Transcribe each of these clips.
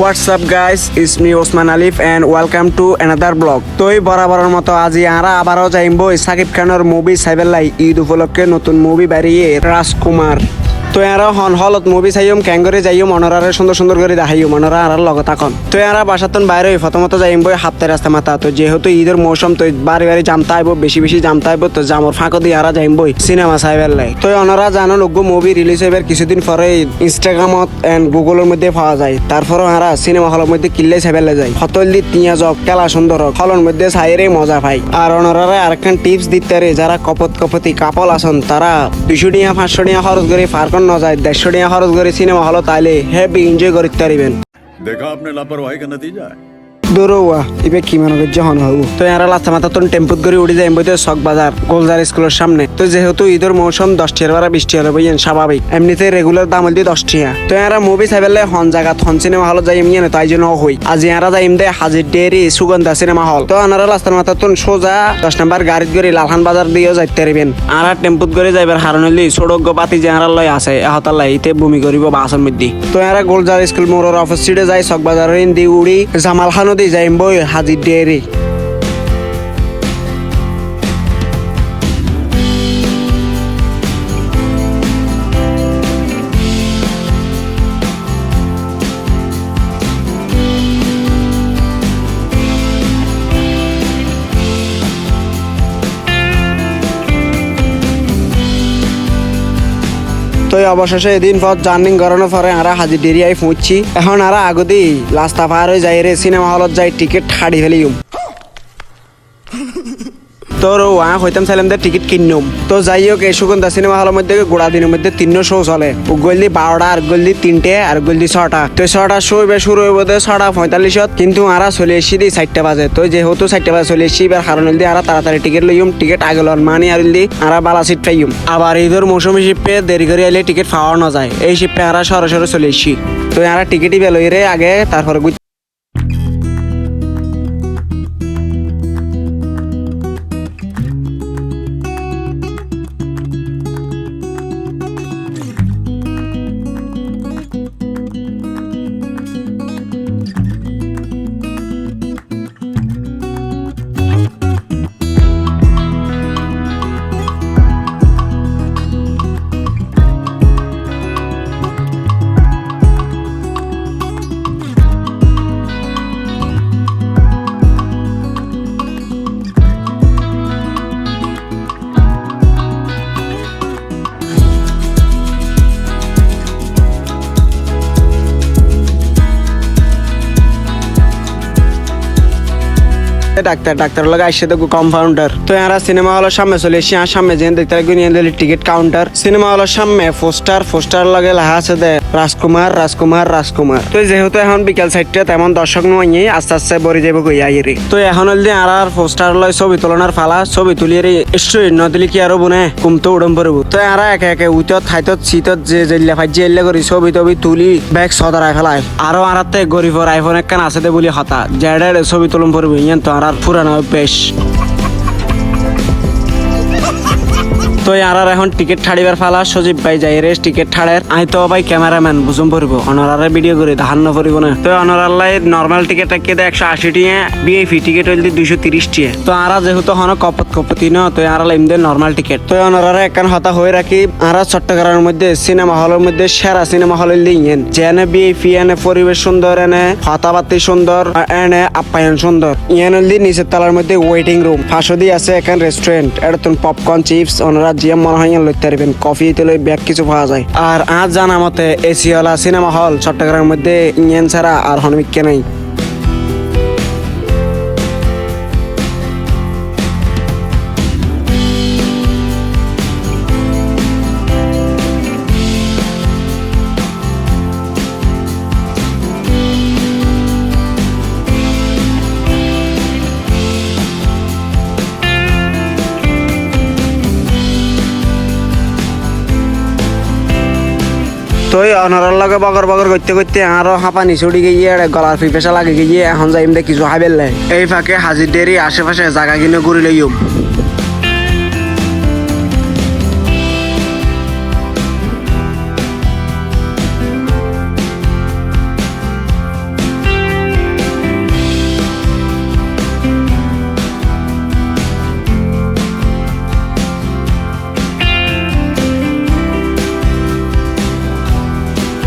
What's up guys is me Osman Alif and welcome to another blog তোই বরাবরের মতো আজি আমরা আবারও যাইব সাকিব খানের মুভি সাইবেল্লাই ঈদ উপলক্ষে নতুন মুভি বেরিয়ে রাজকুমার। তো এরা হন হলত মুভি চাইম ক্যাঙ্গরে যাইম মনোরারে সুন্দর সুন্দর করে দেখাইম মনোরা আর লগত এখন তো এরা বাসাতন বাইরে প্রথমত যাইম বই হাপ্তায় রাস্তা মাথা। তো যেহেতু ঈদের মৌসুম, তো বাড়ি বাড়ি জামতা আইব বেশি বেশি জামতা আইব তো জামর ফাঁকো দিয়ে আরা যাইম বই সিনেমা সাইবেল লাই। তো অনরা জানান ওগো মুভি রিলিজ হইবার কিছুদিন পরে ইনস্টাগ্রামত এন্ড গুগলের মধ্যে পাওয়া যায়। তারপরে আরা সিনেমা হলের মধ্যে কিল্লে সাইবেলে যায়। হতল্লি তিয়াজ হোক কেলা সুন্দর হোক, হলের মধ্যে সাইরে মজা পাই। আর অনরারে আরেকখান টিপস দিতে যারা কপত কপতি কাপল আসন তারা দুশো টিয়া পাঁচশো টিয়া খরচ করে ফারকন ন যায়, দেড়শো টাকা খরচ করে সিনেমা হলো, তাইলে হ্যাপি এনজয় করতে পারিবেন। দেখা আপনি লাপরওয়াহি কা নতিজা দৌড়া ইবে কি মনে করছে হন হবু? তো এরা লাস্তা মাথা তোর টেম্পুত করে উঠে যাই বইতে শখ বাজার গোলজার স্কুলের সামনে। তো যেহেতু ঈদের মৌসুম দশ টিয়ার বারা বৃষ্টি হলে বইয়েন স্বাভাবিক এমনিতে রেগুলার দাম হলে দশ টিয়া তো এরা মুভি চাইবেলে হন জায়গা হন সিনেমা হল যাই এমনি তাই জন্য হই আজি এরা যাই দে হাজির ডেরি সুগন্ধা সিনেমা হল তো আনারা লাস্তার মাথা তোর সোজা দশ নাম্বার গাড়িত করে লালহান বাজার দিয়েও যাইতে পারবেন আর টেম্পুত করে যাইবার হারণ হলি সড়ক বাতি যে এরা লয় আছে এহতার লাই ইতে বমি করিব বাসন মধ্যে তো এরা গোলজার স্কুল মোড়ের অফিস সিটে যাই চক বাজারের দি উড়ি জামাল খানো দি যাইম বই হাজির ডেরি তো অবশেষে এদিন পর জার্নিং করানোর পরে আমরা হাজির ডেরিয়ায় পৌঁছছি এখন আরা আগদি রাস্তা পার হয়ে যাই রে সিনেমা হলত যাই টিকিট হাড়ি ফেলিম তোর ওয়া হইতাম চাইলাম দে টিকিট কিনুম তো যাই হোক এই সুগন্ধা সিনেমা হলের মধ্যে গোড়া দিনের মধ্যে তিনশো শো চলে। গল্লি বারোটা আর গল্লি তিনটে আর গল্লি ছটা। তো ছটা শো এবার শুরু হইব দে ছটা পঁয়তাল্লিশত। কিন্তু আরা চলে এসি দি চারটা বাজে। তো যেহেতু চারটা বাজে চলে এসি এবার কারণ দি আরা তাড়াতাড়ি টিকিট লইম, টিকিট আগে লন মানি আর দি আরা বালা সিট পাইম। আবার ঈদের মৌসুমি শিপে দেরি করে আইলে টিকিট পাওয়া না যায় এই শিপে আরা সরে সরে চলে এসি তো আরা টিকিটই বেলই রে আগে তারপরে ডাক্তার ডাক্তার লগে আইসে দেখো কম্পাউন্ডার তো এরা সিনেমা হলের সামনে চলে এসে, আর সামনে যেন দেখতে লাগবে টিকিট কাউন্টার সিনেমা হলের সামনে পোস্টার পোস্টার লগে লেখা আছে দে রাজকুমার রাজকুমার রাজকুমার। তো যেহেতু এখন বিকেল সাইডটা তেমন দর্শক নয়, আস্তে আস্তে বরে যাব কই আইরে তো এখন হল আর আর পোস্টার লয় ছবি তোলনার ফালা, ছবি তুলিয়ে স্টুডেন্ট নদিলি কি আরও বনে, কুমতো উড়ম পড়ব। তো এরা একে একে উইতত থাইতত শীতত যে জেল্লা ফাইজি এল্লা করি, ছবি টবি তুলি, ব্যাগ সদরায় ফেলায়। আরও আরাতে গরিবর আইফোন একখান আছে দে বলি হতা জেডে ছবি তুলম পড়ব, ইয়ান তো আর পুরানো অভ্যেস তো আর এখন টিকিট ছাড়িবার ফালা সজীব ভাই যাই রেস টিকিট ছাড়ের আই তো ভাই ক্যামেরাম্যান বুঝুম পড়ব অনারারে ভিডিও করে ধান না? পড়ব না তো অনারালাই নর্মাল টিকিট টাকে একশো আশি টিয়া বিএফি টিকিট হইলে দুইশো তিরিশ টিয়া। তো আরা যেহেতু হন কপত কপতি ন তো আরা এমনি নর্মাল টিকিট। তো অনারারে একখান হতা হয়ে রাখি আরা চট্টগ্রামের মধ্যে সিনেমা হলের মধ্যে সেরা সিনেমা হলের লিঙ্গেন যেনে বিএফি এনে পরিবেশ সুন্দর এনে হতাবাতি সুন্দর এনে আপ্যায়ন সুন্দর ইয়ানের দি নিচের তলার মধ্যে ওয়েটিং রুম ফাঁসো দিয়ে আছে এখান রেস্টুরেন্ট এটা পপকর্ন চিপস ওনারা জিএম মনে হয় লইতে পারবেন কফি তেলে ব্যাগ কিছু পাওয়া যায়। আর আজ জানা মতে এসিওয়ালা সিনেমা হল চট্টগ্রামের মধ্যে ইঞ্জিন ছাড়া আর হনবিকে নাই। তো এই অনরার লগে বগর বগর করতে করতে আরও হাঁপানি ছড়ি গিয়ে গলার ফিপেসা লাগে গিয়ে এখন যাইম দে, কিছু হাইবেল এই ফাঁকে হাজির দেরি আশেপাশে জায়গা কিনে ঘুরি লইম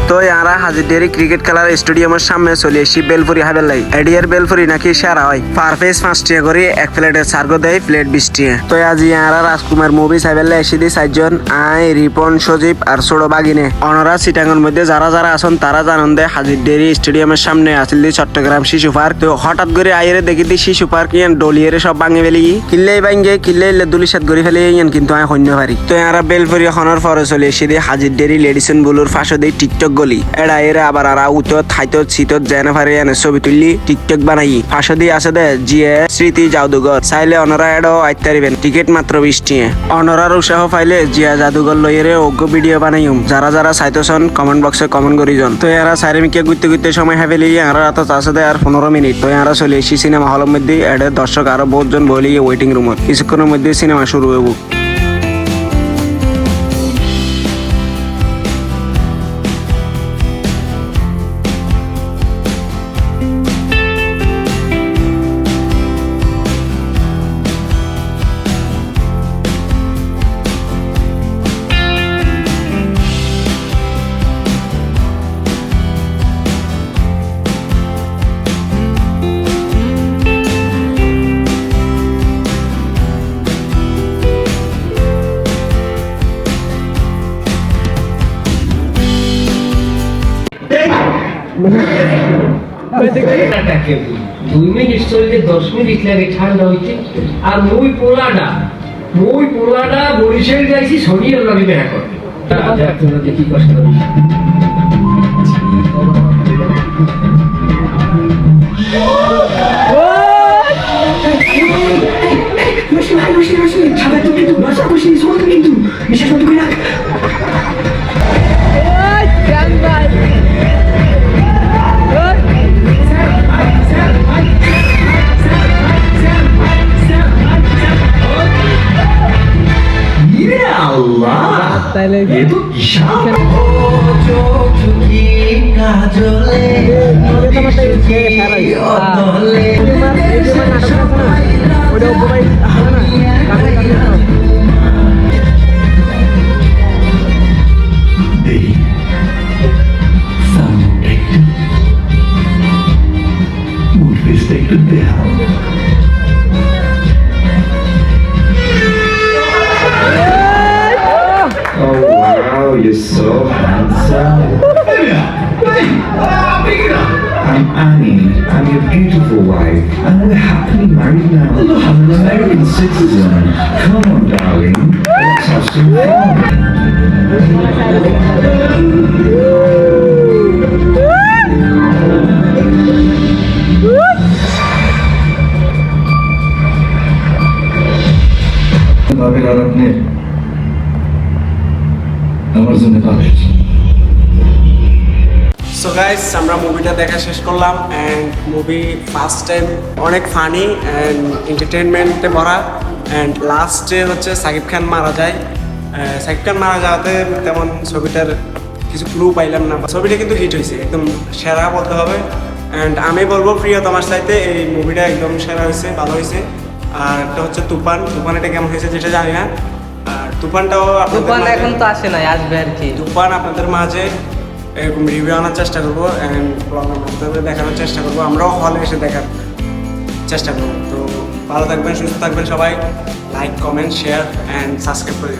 আমরা হাজিরডেরি ক্রিকেট খেলার স্টেডিয়ামের সামনে চলে এসি বেলপুরি হাবেলাই এডিয়ার বেলপুরি নাকি সেরা হয়। পার পিস পাঁচ টাকা করে, এক প্লেটের সার্গো দেয় প্লেট বিশ টাকা তো আজি আমরা রাজকুমার মুভি সাইবেল্লা এসে দিই চারজন, আই, রিপন, সজীব আর ছোট বাগিনে। অনরা সিটাঙ্গের মধ্যে যারা যারা আছেন তারা জানান দে হাজিরডেরি স্টেডিয়ামের সামনে আসল দি চট্টগ্রাম শিশু পার্ক। তো হঠাৎ করে আইরে দেখি দি শিশু পার্ক, ইয়ান ডলিয়ে সব ভাঙে ফেলি কিল্লেই ভাঙ্গে কিল্লেই দুলি সাত করে ফেলে ইয়ান কিন্তু আমি সৈন্য পারি। তো এরা বেলপুরি খনের পরে চলে এসে দিয়ে হাজির ডেরি লেডিসন বুলুর ফাঁসো দিয়ে টিকটক গলি। এরা এরা আবার আর, উত, থাইত শীত জেনে ফারে এনে ছবি তুললি টিকটক বানাই। ফাঁসো দিয়ে আছে দে, জিয়ে, স্মৃতি, জাদুঘর। চাইলে অনরা এডো আইতারিবেন টিকিট মাত্র বিশ টিয়ে অনরার উৎসাহ পাইলে জিয়া জাদুঘর লইরে অজ্ঞ ভিডিও বানাইম। যারা যারা চাইতেছন কমেন্ট বক্সে কমেন্ট করি জন তো এরা চারিমিকে ঘুরতে ঘুরতে সময় হাবেলি এরা রাত আছে দে আর পনেরো মিনিট। তো এরা চলে এসি সিনেমা হলের মধ্যে, এডে দর্শক আরও বহুতজন বলি ওয়েটিং রুমত কিছুক্ষণের মধ্যে সিনেমা শুরু হইব দুই মিনিট চলতে দশ মিনিট লাগে ঠান্ডা হইতে আর মুই পোলাডা মুই পোলাডা বরিশাল যাইছি শনিয়ার লগে দেখা করতে দেখ তোরা দেখি কষ্ট করিস Oh Oh, no. Annie. I'm your beautiful wife, and we're happily married now. I'm an American citizen. Come on, darling. Let's have some fun. ভাবের আর আপনি আমার জন্য পাঠিয়েছেন সো গাইস আমরা মুভিটা দেখা শেষ করলাম অ্যান্ড মুভি ফার্স্ট টাইম অনেক ফানি অ্যান্ড এন্টারটেনমেন্টে ভরা। অ্যান্ড লাস্টে হচ্ছে সাকিব খান মারা যায়। সাকিব খান মারা যাওয়াতে তেমন ছবিটার কিছু ক্লু পাইলাম না। ছবিটা কিন্তু হিট হয়েছে একদম সেরা বলতে হবে। অ্যান্ড আমি বলব প্রিয় তোমার সাথে এই মুভিটা একদম সেরা হয়েছে ভালো হয়েছে। আর একটা হচ্ছে তুফান। তুফান এটা কেমন হয়েছে যেটা জানি না। আর তুফানটাও মাঝে- এখন তো আসে নাই আসবে আর কি। তুফান আপনাদের মাঝে এরকম রিভিউ আনার চেষ্টা করব অ্যান্ড ব্লগের দেখানোর চেষ্টা করব। আমরাও হলে এসে দেখার চেষ্টা করব। তো ভালো থাকবেন, সুস্থ থাকবেন সবাই। Like comment share and subscribe করে